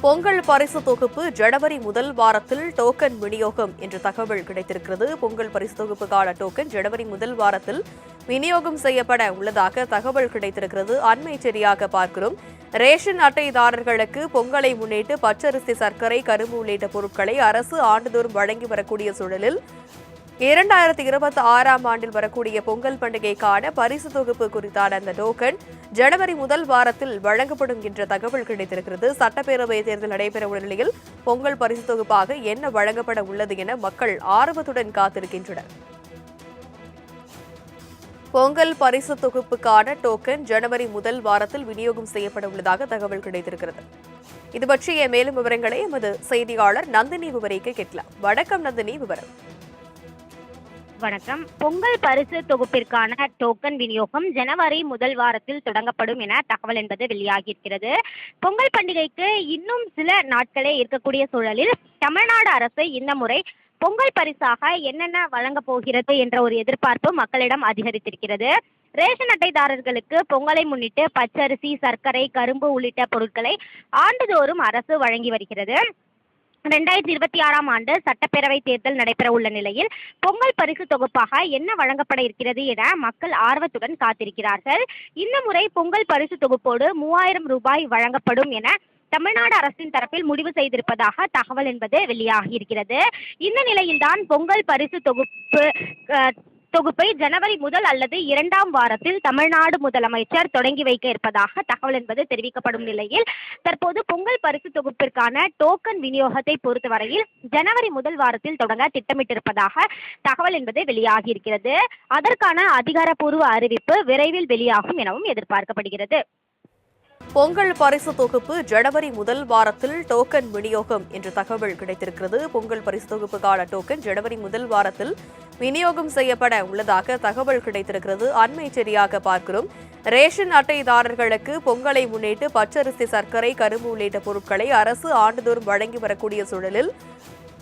பொங்கல் பரிசு தொகுப்பு ஜனவரி முதல் வாரத்தில் டோக்கன் விநியோகம் என்ற தகவல் கிடைத்திருக்கிறது. பொங்கல் பரிசு தொகுப்புக்கான டோக்கன் ஜனவரி முதல் வாரத்தில் விநியோகம் செய்யப்பட உள்ளதாக தகவல் கிடைத்திருக்கிறது. அண்மை செய்தியாக பார்க்கிறோம். ரேஷன் அட்டைதாரர்களுக்கு பொங்கலை முன்னிட்டு பச்சரிசி சர்க்கரை கரும்பு உள்ளிட்ட பொருட்களை அரசு ஆண்டுதோறும் வழங்கி வரக்கூடிய சூழலில் இரண்டாயிரத்தி இருபத்தி ஆறாம் ஆண்டில் வரக்கூடிய பொங்கல் பண்டிகைக்கான பரிசு தொகுப்பு குறித்தான அந்த டோக்கன் ஜனவரி முதல் வாரத்தில் வழங்கப்படும் என்ற தகவல் கிடைத்திருக்கிறது. சட்டப்பேரவை தேர்தல் நடைபெறவுள்ள நிலையில் பொங்கல் பரிசு தொகுப்பாக என்ன வழங்கப்பட உள்ளது என மக்கள் ஆர்வத்துடன் காத்திருக்கின்றனர். பொங்கல் பரிசு தொகுப்புக்கான டோக்கன் ஜனவரி முதல் வாரத்தில் விநியோகம் செய்யப்பட உள்ளதாக தகவல் கிடைத்திருக்கிறது. இது பற்றிய மேலும் விவரங்களை எமது செய்தியாளர் நந்தினி விவரிக்க கேட்கலாம். வணக்கம் நந்தினி விவரம். வணக்கம். பொங்கல் பரிசு தொகுப்பிற்கான டோக்கன் விநியோகம் ஜனவரி முதல் வாரத்தில் தொடங்கப்படும் என தகவல் என்பது வெளியாகியிருக்கிறது. பொங்கல் பண்டிகைக்கு இன்னும் சில நாட்களே இருக்கக்கூடிய சூழலில் தமிழ்நாடு அரசு இந்த முறை பொங்கல் பரிசாக என்னென்ன வழங்கப் போகிறது என்ற ஒரு எதிர்பார்ப்பு மக்களிடம் அதிகரித்திருக்கிறது. ரேஷன் அட்டைதாரர்களுக்கு பொங்கலை முன்னிட்டு பச்சரிசி சர்க்கரை கரும்பு உள்ளிட்ட பொருட்களை ஆண்டுதோறும் அரசு வழங்கி வருகிறது. ரெண்டாயிரத்தி இருபத்தி ஆறாம் ஆண்டு சட்டப்பேரவை தேர்தல் நடைபெற உள்ள நிலையில் பொங்கல் பரிசு தொகுப்பாக என்ன வழங்கப்பட இருக்கிறது என மக்கள் ஆர்வத்துடன் காத்திருக்கிறார்கள். இந்த முறை பொங்கல் பரிசு தொகுப்போடு மூவாயிரம் ரூபாய் வழங்கப்படும் என தமிழ்நாடு அரசின் தரப்பில் முடிவு செய்திருப்பதாக தகவல் என்பது வெளியாகி இருக்கிறது. இந்த நிலையில்தான் பொங்கல் பரிசு தொகுப்பு தொகுப்பை ஜனவரி முதல் அல்லது இரண்டாம் வாரத்தில் தமிழ்நாடு முதலமைச்சர் தொடங்கி வைக்க இருப்பதாக தகவல் என்பது தெரிவிக்கப்படும் நிலையில் தற்போது பொங்கல் பரிசு தொகுப்பிற்கான டோக்கன் விநியோகத்தை பொறுத்தவரையில் ஜனவரி முதல் வாரத்தில் தொடங்க திட்டமிட்டிருப்பதாக தகவல் என்பது வெளியாகி இருக்கிறது அதற்கான அதிகாரப்பூர்வ அறிவிப்பு விரைவில் வெளியாகும் எனவும் எதிர்பார்க்கப்படுகிறது. பொங்கல் பரிசு தொகுப்பு ஜனவரி முதல் வாரத்தில் டோக்கன் விநியோகம் என்ற தகவல் கிடைத்திருக்கிறது. பொங்கல் பரிசு தொகுப்புக்கான டோக்கன் ஜனவரி முதல் வாரத்தில் விநியோகம் செய்யப்பட உள்ளதாக தகவல் கிடைத்திருக்கிறது. அண்மை சரியாக பார்க்கிறோம். ரேஷன் அட்டைதாரர்களுக்கு பொங்கலை முன்னிட்டு பச்சரிசி சர்க்கரை கரும்பு உள்ளிட்ட பொருட்களை அரசு ஆண்டுதோறும் வழங்கி வரக்கூடிய சூழலில்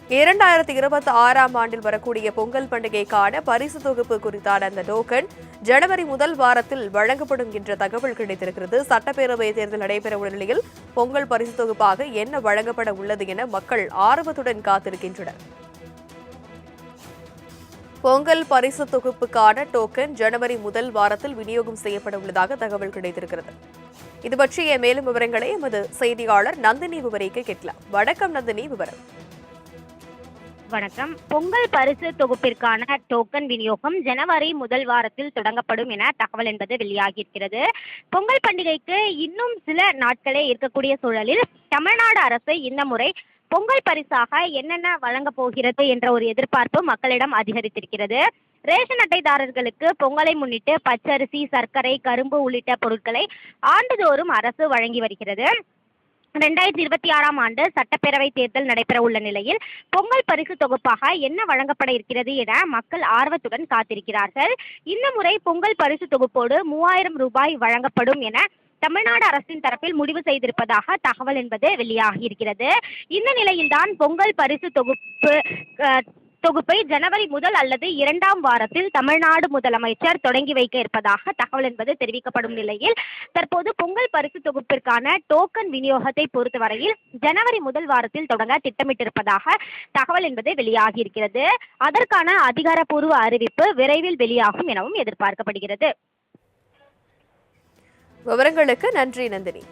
இரண்டாயிரத்தி இருபத்தி ஆறாம் ஆண்டில் வரக்கூடிய பொங்கல் பண்டிகைக்கான பரிசு தொகுப்பு குறித்தான அந்த டோக்கன் ஜனவரி முதல் வாரத்தில் வழங்கப்படும் என்ற தகவல் கிடைத்திருக்கிறது. சட்டப்பேரவை தேர்தல் நடைபெறவுள்ள நிலையில் பொங்கல் பரிசு தொகுப்பாக என்ன வழங்கப்பட உள்ளது என மக்கள் ஆர்வத்துடன் காத்திருக்கின்றனர். பொங்கல் பரிசு தொகுப்புக்கான டோக்கன் ஜனவரி முதல் வாரத்தில் விநியோகம் செய்யப்பட உள்ளதாக தகவல் கிடைத்திருக்கிறது. இது பற்றிய மேலும் விவரங்களை எமது செய்தியாளர் நந்தினி விவரிக்க கேட்கலாம். வணக்கம் நந்தினி விவரம். வணக்கம். பொங்கல் பரிசு தொகுப்பிற்கான டோக்கன் விநியோகம் ஜனவரி முதல் வாரத்தில் தொடங்கப்படும் என தகவல் என்பது வெளியாகியிருக்கிறது. பொங்கல் பண்டிகைக்கு இன்னும் சில நாட்களே இருக்கக்கூடிய சூழலில் தமிழ்நாடு அரசு இந்த முறை பொங்கல் பரிசாக என்னென்ன வழங்க போகிறது என்ற ஒரு எதிர்பார்ப்பு மக்களிடம் அதிகரித்திருக்கிறது. ரேஷன் அட்டைதாரர்களுக்கு பொங்கலை முன்னிட்டு பச்சரிசி சர்க்கரை கரும்பு உள்ளிட்ட பொருட்களை ஆண்டுதோறும் அரசு வழங்கி வருகிறது. ரெண்டாயிரத்தி இருபத்தி ஆறாம் ஆண்டு சட்டப்பேரவை தேர்தல் நடைபெற உள்ள நிலையில் பொங்கல் பரிசு தொகுப்பாக என்ன வழங்கப்பட இருக்கிறது என மக்கள் ஆர்வத்துடன் காத்திருக்கிறார்கள். இந்த முறை பொங்கல் பரிசு தொகுப்போடு மூவாயிரம் ரூபாய் வழங்கப்படும் என தமிழ்நாடு அரசின் தரப்பில் முடிவு செய்திருப்பதாக தகவல் என்பது வெளியாகி இருக்கிறது. இந்த நிலையில்தான் பொங்கல் பரிசு தொகுப்பு தொகுப்பை ஜனவரி முதல் அல்லது இரண்டாம் வாரத்தில் தமிழ்நாடு முதலமைச்சர் தொடங்கி வைக்க இருப்பதாக தகவல் என்பது தெரிவிக்கப்படும் நிலையில் தற்போது பொங்கல் பரிசு தொகுப்பிற்கான டோக்கன் விநியோகத்தை பொறுத்தவரையில் ஜனவரி முதல் வாரத்தில் தொடங்க திட்டமிட்டிருப்பதாக தகவல் என்பது வெளியாகி இருக்கிறது அதற்கான அதிகாரப்பூர்வ அறிவிப்பு விரைவில் வெளியாகும் எனவும் எதிர்பார்க்கப்படுகிறது. விவரங்களுக்கு நன்றி நந்தினி.